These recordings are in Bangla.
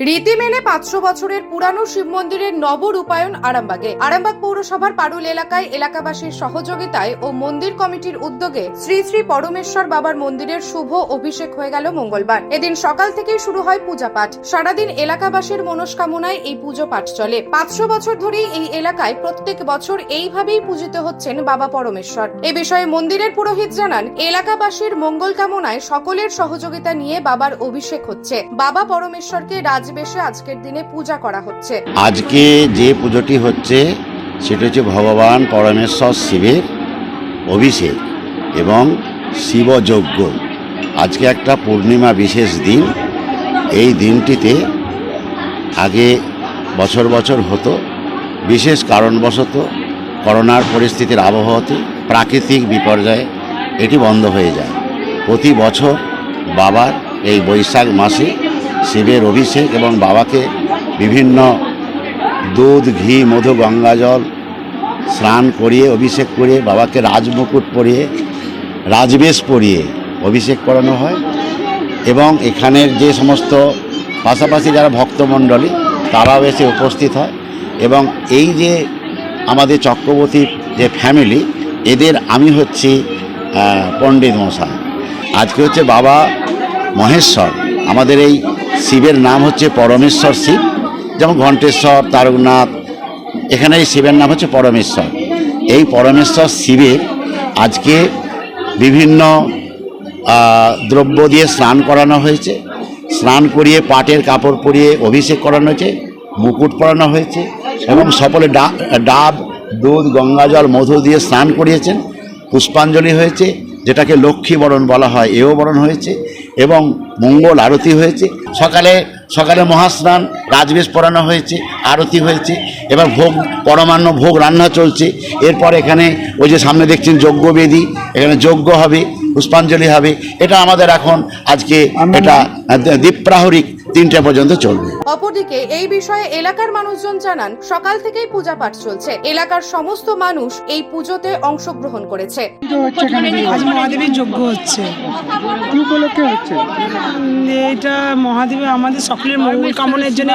রীতি মেনে পাঁচশো বছরের পুরানো শিব মন্দিরের নবরূপায়ণ আরামবাগে। আরামবাগ পৌরসভার পারুল এলাকায় এলাকাবাসীর সহযোগিতায় ও মন্দির কমিটির উদ্যোগে শ্রী শ্রী পরমেশ্বর বাবার মন্দিরের শুভ অভিষেক হয়ে গেল মঙ্গলবার। এদিন সকাল থেকেই শুরু হয় পূজা পাঠ। সারাদিন এলাকাবাসীর মনস্কামনায় এই পুজো পাঠ চলে। পাঁচশো বছর ধরেই এই এলাকায় প্রত্যেক বছর এইভাবেই পূজিত হচ্ছেন বাবা পরমেশ্বর। এ বিষয়ে মন্দিরের পুরোহিত জানান, এলাকাবাসীর মঙ্গল কামনায় সকলের সহযোগিতা নিয়ে বাবার অভিষেক হচ্ছে। বাবা পরমেশ্বরকে রাজবেশে আজকের দিনে পূজা করা হচ্ছে। আজকে যে পুজোটি হচ্ছে, সেটা হচ্ছে ভগবান পরমেশ্বর শিবের অভিষেক এবং শিবযজ্ঞ। আজকে একটা পূর্ণিমা বিশেষ দিন। এই দিনটিতে আগে বছর বছর হতো, বিশেষ কারণবশত করোনার পরিস্থিতির আবহাওয়াতে প্রাকৃতিক বিপর্যয়ে এটি বন্ধ হয়ে যায়। প্রতি বছর বাবার এই বৈশাখ মাসে শিবের অভিষেক এবং বাবাকে বিভিন্ন দুধ, ঘি, মধু গঙ্গাজল স্নান করিয়ে, অভিষেক করিয়ে, বাবাকে রাজমুকুট পরিয়ে, রাজবেশ পরিয়ে অভিষেক করানো হয় এবং এখানের যে সমস্ত পাশাপাশি যারা ভক্তমণ্ডলী, তারাও এসে উপস্থিত হয় এবং এই যে আমাদের চক্রবর্তীর যে ফ্যামিলি, এদের আমি হচ্ছি পণ্ডিত মশাই। আজকে হচ্ছে বাবা মহেশ্বর। আমাদের এই শিবের নাম হচ্ছে পরমেশ্বর শিব। যেমন ঘণ্টেশ্বর, তারকনাথ এখানে এই শিবের নাম হচ্ছে পরমেশ্বর। এই পরমেশ্বর শিবের আজকে বিভিন্ন দ্রব্য দিয়ে স্নান করানো হয়েছে। স্নান করিয়ে পাটের কাপড় পরিয়ে অভিষেক করানো হয়েছে, মুকুট পরানো হয়েছে এবং সকলে ডাব, দুধ, গঙ্গাজল, মধু দিয়ে স্নান করিয়েছেন। পুষ্পাঞ্জলি হয়েছে। যেটাকে লক্ষ্মী বরণ বলা হয় এও বরণ হয়েছে এবং মঙ্গল আরতি হয়েছে। সকালে সকালে মহাস্নান রাজবেশ পরানো হয়েছে আরতি হয়েছে এবার ভোগ পরমান্ন ভোগ রান্না চলছে। এরপর এখানে ওই যে সামনে দেখছেন যজ্ঞবেদী এখানে যজ্ঞ হবে পুষ্পাঞ্জলি হবে। এটা আমাদের এখন আজকে এটা দীপ্রাহরিক তিনটে পর্যন্ত চলবে। অপরদিকে এই বিষয়ে এলাকার মানুষজন জানান সকাল থেকেই পূজা পাঠ চলছে। এলাকার সমস্ত মানুষ এই পুজোতে অংশগ্রহণ করেছে। আজ মহাদেবের যজ্ঞ হচ্ছে। কি উপলক্ষে হচ্ছে? এটা মহাদেবের আমাদের সকলের মঙ্গল কামনের জন্য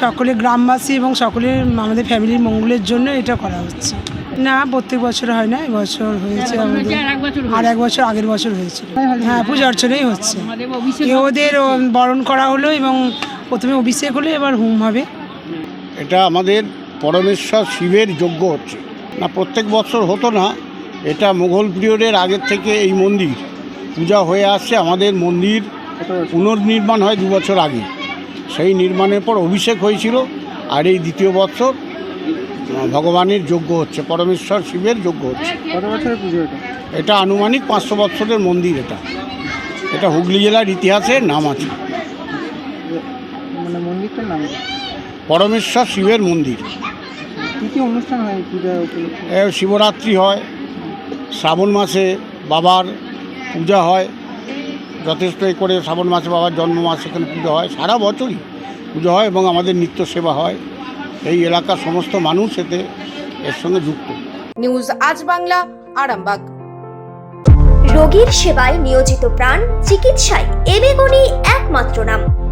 সকলে গ্রামবাসী এবং সকলের আমাদের ফ্যামিলির মঙ্গলের জন্য এটা করা হচ্ছে। না প্রত্যেক বছর হয় না এবছর হয়েছে আর এক বছর আগের বছর হয়েছিল। হ্যাঁ পূজা অর্চনাই হচ্ছে। ওদের বরণ করা হলো এবং প্রথমে অভিষেক হলো এবার হুম হবে। এটা আমাদের পরমেশ্বর শিবের যোগ্য হচ্ছে। না প্রত্যেক বছর হতো না এটা মুঘল পিরিয়ডের আগের থেকে এই মন্দির। পূজা হয়ে আসছে আমাদের মন্দির পুনর্নির্মাণ হয় দু বছর আগে। সেই নির্মাণের পর অভিষেক হয়েছিল আর এই দ্বিতীয় বছর ভগবানের যজ্ঞ হচ্ছে পরমেশ্বর শিবের যজ্ঞ হচ্ছে। কত বছরের পুজো এটা? এটা আনুমানিক পাঁচশো বৎসরের মন্দির এটা। এটা হুগলি জেলার ইতিহাসের নাম আছে। মানে মন্দিরটার নাম কি? পরমেশ্বর শিবের মন্দির। কি কি অনুষ্ঠান হয় এই পূজা উপলক্ষে? এ শিবরাত্রি হয় শ্রাবণ মাসে বাবার পূজা হয় যথেষ্ট এ করে শ্রাবণ মাসে বাবার জন্ম মাসে এখানে পুজো হয় সারা বছরই পুজো হয় এবং আমাদের নিত্য সেবা হয়। এই এলাকার সমস্ত মানুষ এতে এর সঙ্গে যুক্ত। নিউজ আজ বাংলা আরামবাগ। রোগীর সেবায় নিয়োজিত প্রাণ চিকিৎসায় এবেগুনি নাম